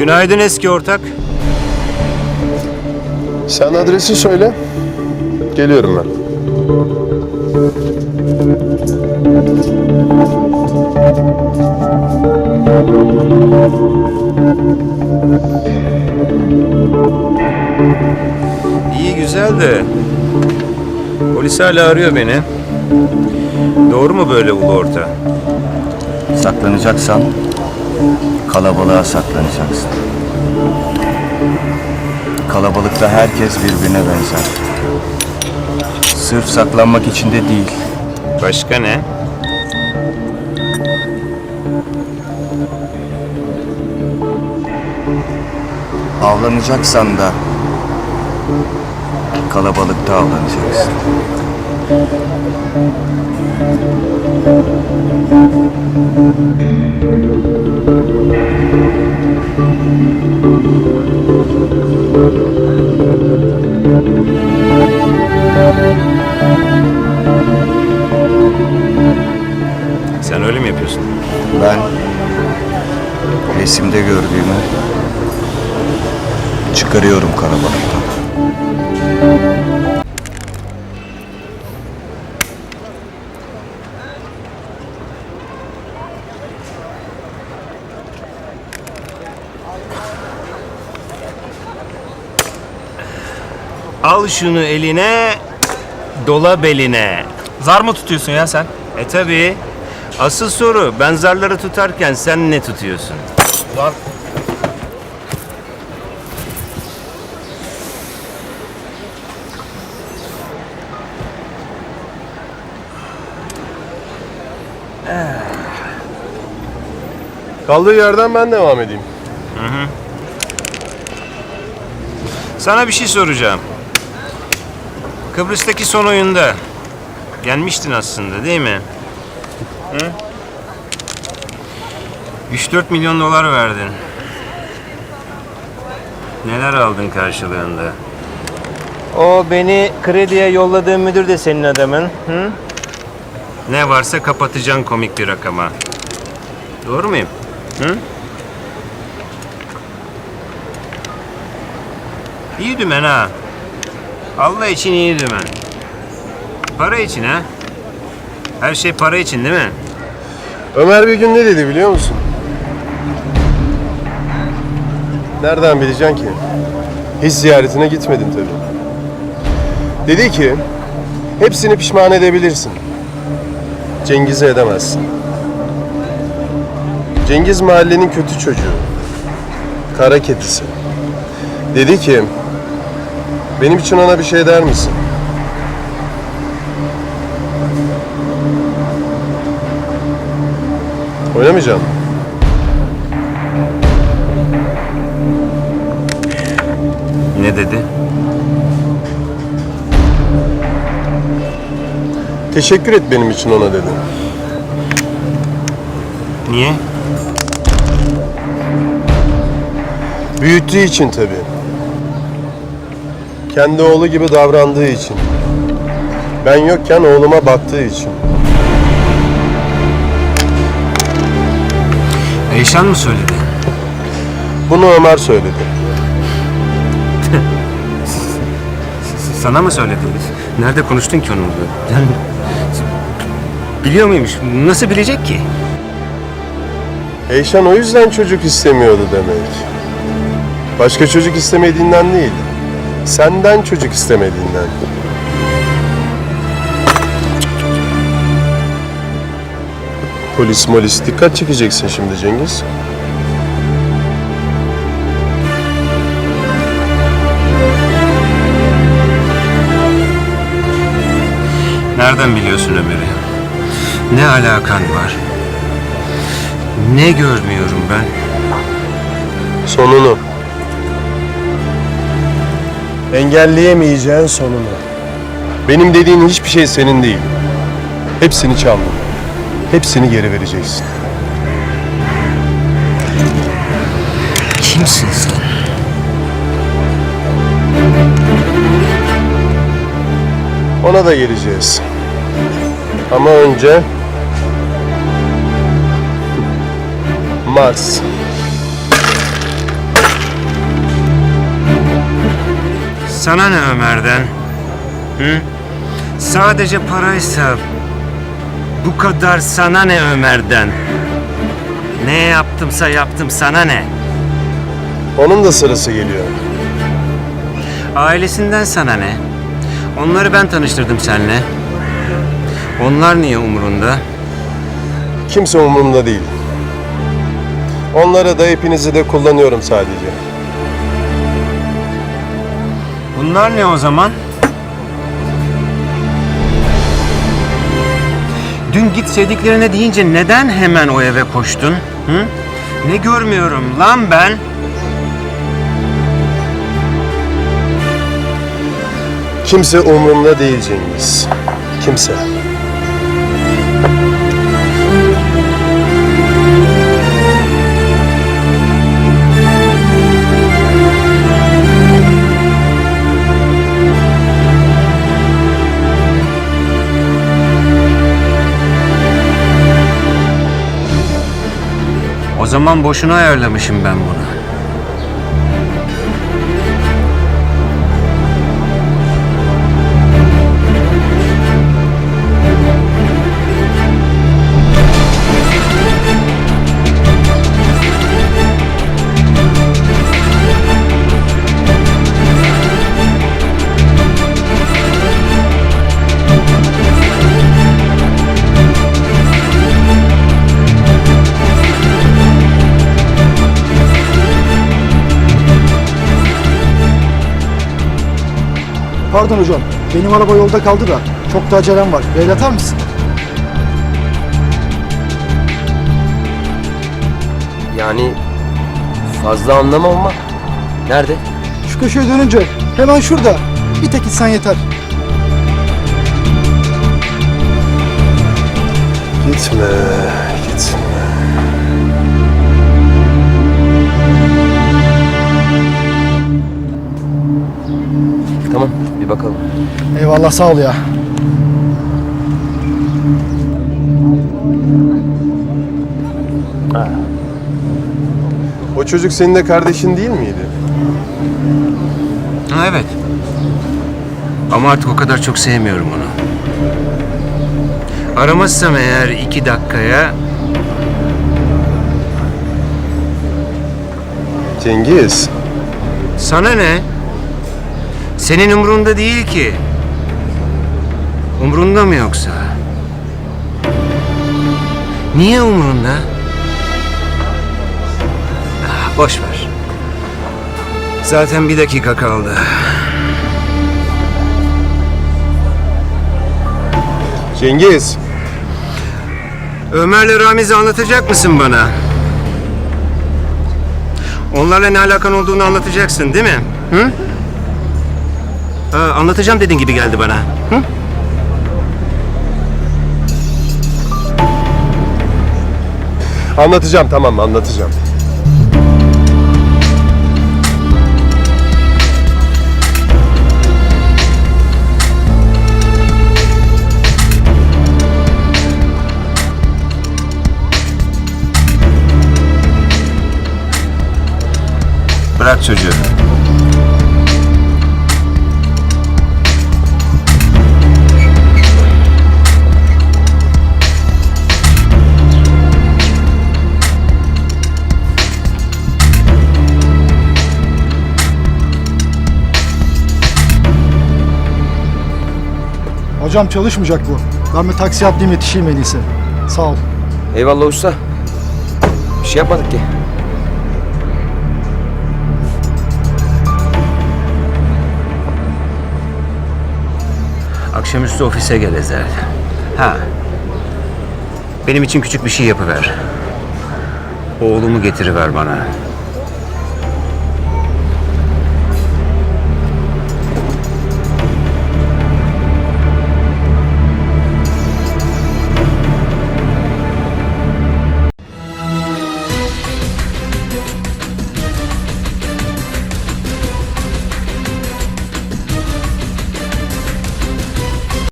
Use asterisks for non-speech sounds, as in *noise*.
Günaydın eski ortak. Sen adresi söyle. Geliyorum ben. İyi güzel de polis hala arıyor beni. Doğru mu böyle ulu orta? Saklanacaksan kalabalığa saklanacaksın. Kalabalıkta herkes birbirine benzer. Sırf saklanmak için de değil. Başka ne? Avlanacaksan da kalabalıkta avlanacaksın. Sen öyle mi yapıyorsun? Ben resimde gördüğümü çıkarıyorum kalabalıktan. Al şunu eline, dola beline. Zar mı tutuyorsun ya sen? E tabi. Asıl soru ben zarları tutarken sen ne tutuyorsun? Zar. Kaldığı yerden ben devam edeyim. Sana bir şey soracağım. Kıbrıs'taki son oyunda gelmiştin aslında değil mi? Hı? 3-4 milyon dolar verdin. Neler aldın karşılığında? O beni krediye yolladığın müdür de senin adamın. Hı? Ne varsa kapatacaksın komik bir rakama. Doğru muyum? Hı? İyi dümen ha. Allah için iyi dümen. Para için ha. Her şey para için değil mi? Ömer bir gün ne dedi biliyor musun? Nereden bileceksin ki? Hiç ziyaretine gitmedin tabii. Dedi ki, hepsini pişman edebilirsin. Cengiz'i edemezsin. Cengiz mahallenin kötü çocuğu. Kara kedisi. Dedi ki, benim için ona bir şey der misin? Oynamayacağım. Ne dedi? Teşekkür et benim için ona dedi. Niye? Büyüttüğü için tabii. Kendi oğlu gibi davrandığı için. Ben yokken oğluma baktığı için. Eyşan mı söyledi? Bunu Ömer söyledi. *laughs* Sana mı söyledi? Nerede konuştun ki onunla? Yani, biliyor muymuş? Nasıl bilecek ki? Eyşan o yüzden çocuk istemiyordu demek. Başka çocuk istemediğinden değil. Senden çocuk istemediğinden. Polis molis dikkat çekeceksin şimdi Cengiz. Nereden biliyorsun Ömer'i? Ne alakan var? Ne görmüyorum ben? Sonunu. Engelleyemeyeceğin sonunu. Benim dediğin hiçbir şey senin değil. Hepsini çaldın. Hepsini geri vereceksin. Kimsin sen? Ona da geleceğiz. Ama önce Mars. Sana ne Ömer'den? Hı? Sadece paraysa bu kadar sana ne Ömer'den? Ne yaptımsa yaptım sana ne? Onun da sırası geliyor. Ailesinden sana ne? Onları ben tanıştırdım seninle. Onlar niye umurunda? Kimse umurumda değil. Onları da hepinizi de kullanıyorum sadece. Bunlar ne o zaman? Dün git sevdiklerine deyince neden hemen o eve koştun? Hı? Ne görmüyorum lan ben? Kimse umurumda değil Cengiz. Kimse. Zaman boşuna ayarlamışım ben bunu. Pardon hocam, benim araba yolda kaldı da çok da acelem var. Beyler atar mısın? Yani fazla anlamam ama nerede? Şu köşeye dönünce hemen şurada. Bir tek insan yeter. Gitme, gitme. Bakalım. Eyvallah sağ ol ya. O çocuk senin de kardeşin değil miydi? Ha, evet. Ama artık o kadar çok sevmiyorum onu. Aramazsam eğer iki dakikaya Cengiz. sana ne? Senin umrunda değil ki. Umrunda mı yoksa? Niye umrunda? Ah, boş ver. Zaten bir dakika kaldı. Cengiz. Ömer'le Ramiz'i anlatacak mısın bana? Onlarla ne alakan olduğunu anlatacaksın değil mi? Hı? Ha, anlatacağım dediğin gibi geldi bana. Hı? Anlatacağım tamam anlatacağım. Bırak çocuğu. Hocam çalışmayacak bu. Ben bir taksi atlayayım yetişeyim en iyisi. Sağ ol. Eyvallah usta. Bir şey yapmadık ki. Akşamüstü ofise gel Ezel. Ha. Benim için küçük bir şey yapıver. Oğlumu getiriver bana.